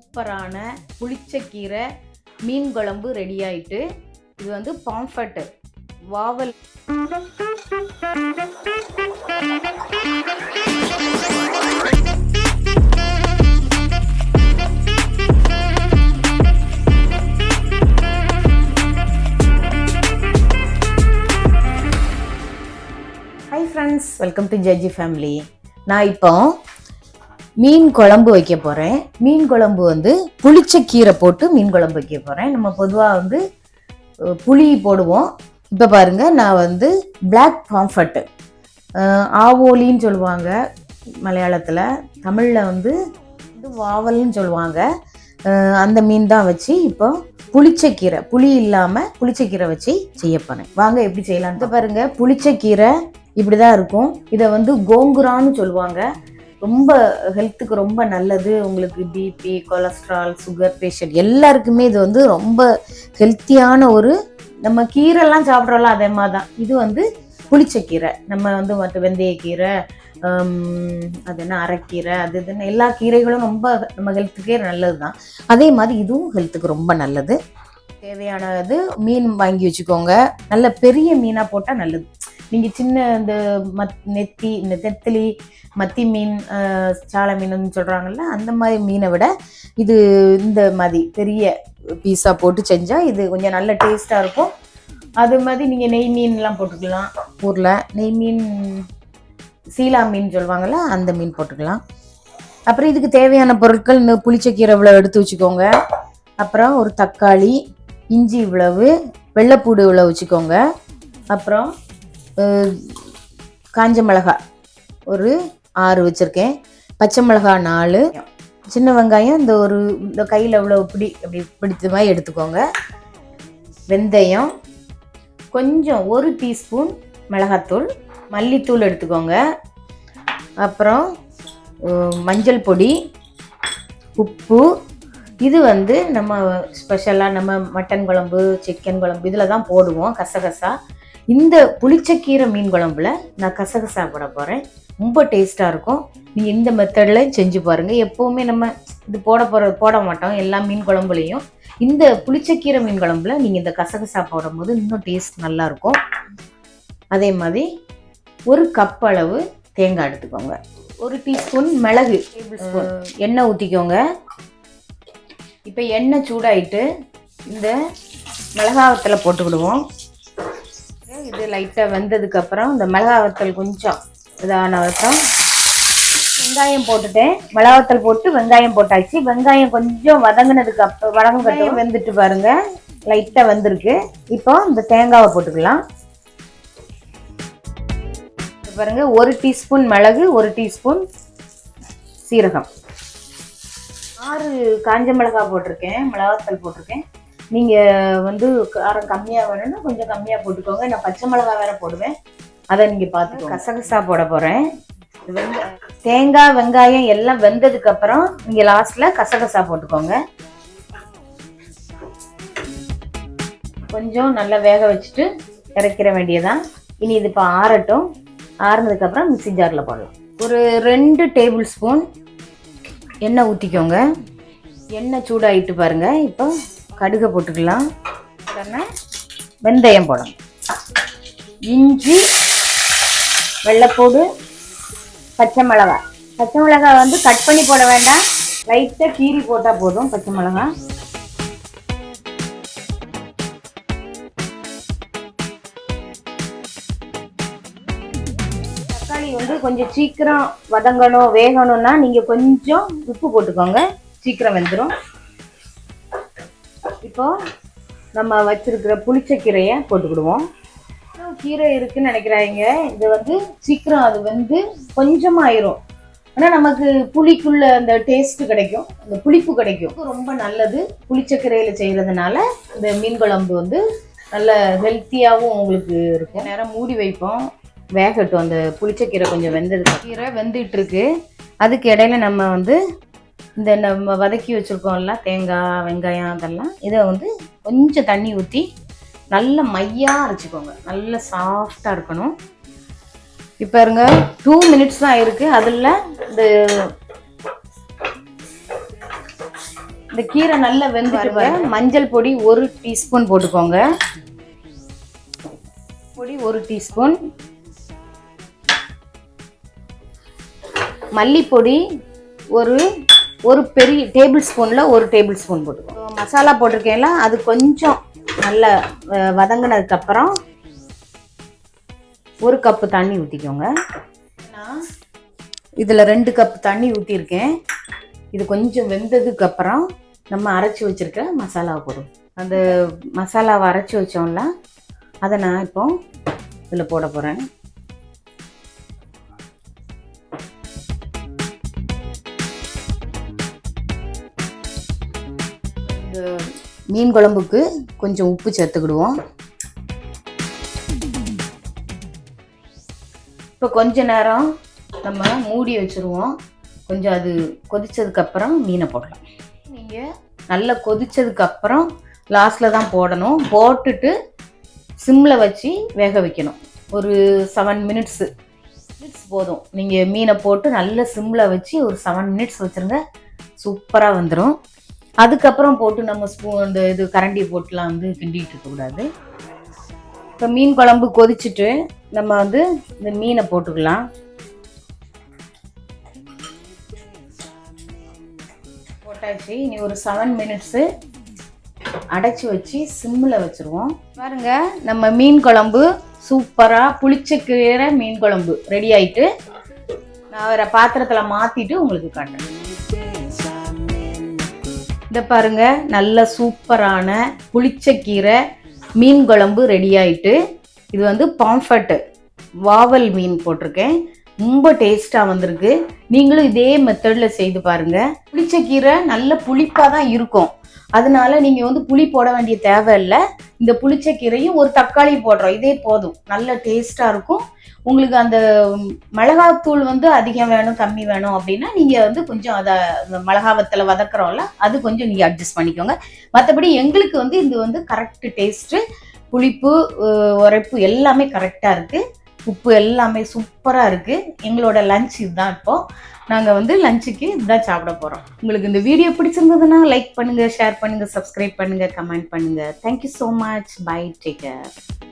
சூப்பரான புளிச்சக்கீரை மீன் குழம்பு ரெடி ஆயிட்டு இது வந்து பாம்ஃபட்டு வாவல். ஹாய் ஃப்ரெண்ட்ஸ் வெல்கம் டு ஜட்ஜி ஃபேமிலி நான் இப்போ மீன் குழம்பு வைக்க போகிறேன் மீன் குழம்பு வந்து புளிச்ச கீரை போட்டு மீன் குழம்பு வைக்க போகிறேன் நம்ம பொதுவாக வந்து புளி போடுவோம். இப்போ பாருங்க நான் வந்து பிளாக் பாம்ஃபட்டு ஆவோலின்னு சொல்லுவாங்க மலையாளத்தில். தமிழில் வந்து இது வாவல்னு சொல்லுவாங்க. அந்த மீன் தான் வச்சு இப்போ புளிச்சக்கீரை புளி இல்லாமல் புளிச்சக்கீரை வச்சு செய்ய போகிறேன் வாங்க எப்படி செய்யலாம்னு பாருங்கள் புளிச்சக்கீரை இப்படி தான் இருக்கும். இதை வந்து கோங்குரான்னு சொல்லுவாங்க. ரொம்ப ஹெல்த்துக்கு ரொம்ப நல்லது. உங்களுக்கு பிபி கொலஸ்ட்ரால் சுகர் பேஷண்ட் எல்லாருக்குமே இது வந்து ரொம்ப ஹெல்த்தியான ஒரு நம்ம கீரைலாம் சாப்பிட்றோம்ல அதே மாதிரி தான் இது வந்து புளிச்சக்கீரை. நம்ம வந்து மற்ற வெந்தயக்கீரை அது என்ன அரைக்கீரை அது இதுன்னு எல்லா கீரைகளும் ரொம்ப நம்ம ஹெல்த்துக்கே நல்லது தான் அதே மாதிரி இதுவும் ஹெல்த்துக்கு ரொம்ப நல்லது. தேவையானது மீன் வாங்கி வச்சுக்கோங்க. நல்ல பெரிய மீனாக போட்டால் நல்லது. நீங்கள் சின்ன இந்த மத் நெத்தி இந்த நெத்திலி மத்தி மீன் அஹ், சாலை மீனுன்னு சொல்கிறாங்கல்ல அந்த மாதிரி மீனை விட இது இந்த மாதிரி பெரிய பீஸாக போட்டு செஞ்சால் இது கொஞ்சம் நல்ல டேஸ்ட்டாக இருக்கும். அது மாதிரி நீங்கள் நெய் மீன்லாம் போட்டுக்கலாம். ஊரில் நெய் மீன் சீலா மீன் சொல்லுவாங்கள்ல அந்த மீன் போட்டுக்கலாம். அப்புறம் இதுக்கு தேவையான பொருட்கள் இந்த புளிச்சக்கீரை இவ்வளோ எடுத்து வச்சுக்கோங்க. அப்புறம் ஒரு தக்காளி இஞ்சி இவ்வளவு வெள்ளைப்பூடு இவ்வளோ வச்சுக்கோங்க. அப்புறம் காஞ்ச மிளகாய் ஒரு ஆறு வச்சுருக்கேன். பச்சை மிளகாய் நாலு. சின்ன வெங்காயம் இந்த ஒரு இந்த கையில் இவ்வளோ பிடி அப்படி பிடித்த மாதிரி எடுத்துக்கோங்க. வெந்தயம் கொஞ்சம் ஒரு டீஸ்பூன் மிளகாத்தூள் மல்லித்தூள் எடுத்துக்கோங்க. அப்புறம் மஞ்சள் பொடி உப்பு. இது வந்து நம்ம ஸ்பெஷலாக நம்ம மட்டன் குழம்பு சிக்கன் குழம்பு இதில் தான் போடுவோம் கசகசா. இந்த புளிச்சக்கீரை மீன் குழம்புல நான் கசகசா போட போகிறேன் ரொம்ப டேஸ்ட்டாக இருக்கும். நீங்கள் இந்த மெத்தடில் செஞ்சு பாருங்கள் எப்போவுமே நம்ம இது போட போகிற போட மாட்டோம். எல்லா மீன் குழம்புலையும். இந்த புளிச்சக்கீரை மீன் குழம்புல நீங்கள் இந்த கசகசா போடும்போது இன்னும் டேஸ்ட் நல்லாயிருக்கும் அதே மாதிரி ஒரு கப் அளவு தேங்காய் எடுத்துக்கோங்க. ஒரு டீஸ்பூன் மிளகு டேபிள் ஸ்பூன் எண்ணெய் ஊற்றிக்கோங்க இப்போ எண்ணெய் சூடாயிட்டு இந்த மிளகாவத்தில் போட்டுக்கிடுவோம். இது லைட்டாக வெந்ததுக்கப்புறம் இந்த மிளகாவத்தல் கொஞ்சம் இதான வட்டம் வெங்காயம் போட்டுட்டேன். மிளகாத்தல் போட்டு வெங்காயம் போட்டாச்சு. வெங்காயம் கொஞ்சம் வதங்கினதுக்கு அப்புறம் வதங்க வெந்துட்டு பாருங்க. லைட்டாக வந்திருக்கு. இப்போ இந்த தேங்காவை போட்டுக்கலாம். பாருங்க ஒரு டீஸ்பூன் மிளகு ஒரு டீஸ்பூன் சீரகம். ஆறு காஞ்ச மிளகா போட்டிருக்கேன். மிளகாத்தல் போட்டிருக்கேன். நீங்கள் வந்து காரம் கம்மியாக வேணும்னா கொஞ்சம் கம்மியாக போட்டுக்கோங்க. நான் பச்சை மிளகாய் வேற போடுவேன். அதை நீங்கள் பார்த்துக்கோங்க கசகசா போட போகிறேன் தேங்காய் வெங்காயம் எல்லாம் வெந்ததுக்கு அப்புறம் நீங்கள் லாஸ்ட்டில் கசகசா போட்டுக்கோங்க. கொஞ்சம் நல்லா வேக வச்சுட்டு இறக்கிற வேண்டியதான் இனி இது இப்போ ஆறட்டும். ஆறுனதுக்கப்புறம் மிக்ஸி ஜாரில் போடலாம். ஒரு ரெண்டு டேபிள் ஸ்பூன் எண்ணெய் ஊற்றிக்கோங்க எண்ணெய் சூடாயிட்டு பாருங்க. இப்போ கடுகை போட்டுக்கலாம். உடனே வெந்தயம் போடணும். இஞ்சி வெள்ளைப்பூடு பச்சை மிளகாய் பச்சை மிளகாய் வந்து கட் பண்ணி போட வேண்டாம். லைட்டாக கீறி போட்டால் போதும் பச்சை மிளகாய் தக்காளி வந்து கொஞ்சம் சீக்கிரம் வதங்கணும் வேகணும்னா நீங்கள் கொஞ்சம் உப்பு போட்டுக்கோங்க. சீக்கிரம் வெந்துடும் இப்போ நம்ம வச்சுருக்கிற புளிச்சக்கீரையை போட்டுக்கிடுவோம். கீரை இருக்குன்னு நினைக்கிறாங்க. இது வந்து சீக்கிரம் அது வந்து கொஞ்சமாயிரும். ஆனால் நமக்கு புளிக்குள்ள அந்த டேஸ்ட் கிடைக்கும். அந்த புளிப்பு கிடைக்கும். ரொம்ப நல்லது. புளிச்சக்கீரையில் செய்கிறதுனால இந்த மீன் குழம்பு வந்து நல்ல ஹெல்த்தியாகவும் உங்களுக்கு இருக்கும். நேரம் மூடி வைப்போம். வேகட்டும். அந்த புளிச்சக்கீரை கொஞ்சம் வெந்தது கீரை வெந்துட்டு இருக்கு அதுக்கு இடையில நம்ம வந்து இந்த நம்ம வதக்கி வச்சுருக்கோம்ல தேங்காய் வெங்காயம் அதெல்லாம் இதை வந்து கொஞ்சம் தண்ணி ஊற்றி நல்ல மையாக அரைச்சிக்கோங்க. நல்ல சாஃப்டாக இருக்கணும். இப்போ இருங்க டூ மினிட்ஸ் தான் இருக்குது அதில் இந்த இந்த கீரை நல்லா பாருங்க. மஞ்சள் பொடி ஒரு டீஸ்பூன் போட்டுக்கோங்க. பொடி ஒரு டீஸ்பூன் மல்லிப்பொடி ஒரு ஒரு பெரிய டேபிள் ஸ்பூனில் ஒரு டேபிள் ஸ்பூன் போட்டுக்கோங்க மசாலா போட்டிருக்கேன்ல அது கொஞ்சம் நல்லா வதங்கினதுக்கப்புறம் ஒரு கப்பு தண்ணி ஊற்றிக்கோங்க நான் இதில் ரெண்டு கப் தண்ணி ஊற்றிருக்கேன் இது கொஞ்சம் வெந்ததுக்கு அப்புறம் நம்ம அரைச்சி வச்சிருக்க மசாலாவை போடும் அந்த மசாலாவை அரைச்சி வச்சோம்ல அதை நான் இப்போ இதில் போட போகிறேன் இந்த மீன் குழம்புக்கு கொஞ்சம் உப்பு சேர்த்துக்கிடுவோம். இப்போ கொஞ்ச நேரம் நம்ம மூடி வச்சுருவோம். கொஞ்சம் அது கொதிச்சதுக்கு அப்புறம் மீனை போடலாம். நீங்கள் நல்லா கொதிச்சதுக்கு அப்புறம் லாஸ்ட்டில் தான் போடணும். போட்டுட்டு சிம்மில் வச்சு வேக வைக்கணும். ஒரு செவன் மினிட்ஸு மினிட்ஸ் போதும். நீங்கள் மீனை போட்டு நல்ல சிம்மில் வச்சு ஒரு செவன் மினிட்ஸ் வச்சுருங்க. சூப்பராக வந்துடும் அதுக்கப்புறம் போட்டு நம்ம ஸ்பூன் இந்த இது கரண்டி போட்டுலாம் வந்து கிண்டிட்டு இருக்கக்கூடாது இப்போ மீன் குழம்பு கொதிச்சுட்டு நம்ம வந்து இந்த மீனை போட்டுக்கலாம். போட்டாச்சு. இனி ஒரு செவன் மினிட்ஸு அடைச்சி வச்சு சிம்மில் வச்சுருவோம். பாருங்க நம்ம மீன் குழம்பு சூப்பராக புளிச்சக்கீரை மீன் குழம்பு ரெடி ஆயிட்டு நான் வேற பாத்திரத்தில் மாற்றிட்டு உங்களுக்கு காட்டுறேன். இந்த பாருங்க நல்ல சூப்பரான புளிச்சக்கீரை மீன் குழம்பு ரெடி ஆயிட்டு இது வந்து பாம்ஃபட் வாவல் மீன் போட்டிருக்கேன். ரொம்ப டேஸ்ட்டாக வந்திருக்கு. நீங்களும் இதே மெத்தடில் செய்து பாருங்க. புளிச்சக்கீரை நல்ல புளிப்பாக தான் இருக்கும். அதனால நீங்கள் வந்து புளி போட வேண்டிய தேவை இல்லை இந்த புளிச்சக்கீரையும் ஒரு தக்காளி போடுறோம். இதே போதும். நல்ல டேஸ்ட்டாக இருக்கும். உங்களுக்கு அந்த மிளகாத்தூள் வந்து அதிகம் வேணும் கம்மி வேணும் அப்படின்னா நீங்கள் வந்து கொஞ்சம் அதை மிளகா மிளகாவத்தில் வதக்குறோம்ல அது கொஞ்சம் நீங்கள் அட்ஜஸ்ட் பண்ணிக்கோங்க. மற்றபடி எங்களுக்கு வந்து இது வந்து கரெக்ட் டேஸ்ட்டு புளிப்பு உரைப்பு எல்லாமே கரெக்டாக இருக்குது உப்பு எல்லாமே சூப்பராக இருக்குது எங்களோட லஞ்ச் இதுதான் இப்போது நாங்கள் வந்து லஞ்சுக்கு இதுதான் சாப்பிட போகிறோம் உங்களுக்கு இந்த வீடியோ பிடிச்சிருந்ததுன்னா லைக் பண்ணுங்கள் ஷேர் பண்ணுங்கள் சப்ஸ்கிரைப் பண்ணுங்கள் கமெண்ட் பண்ணுங்கள் thank you so much bye take care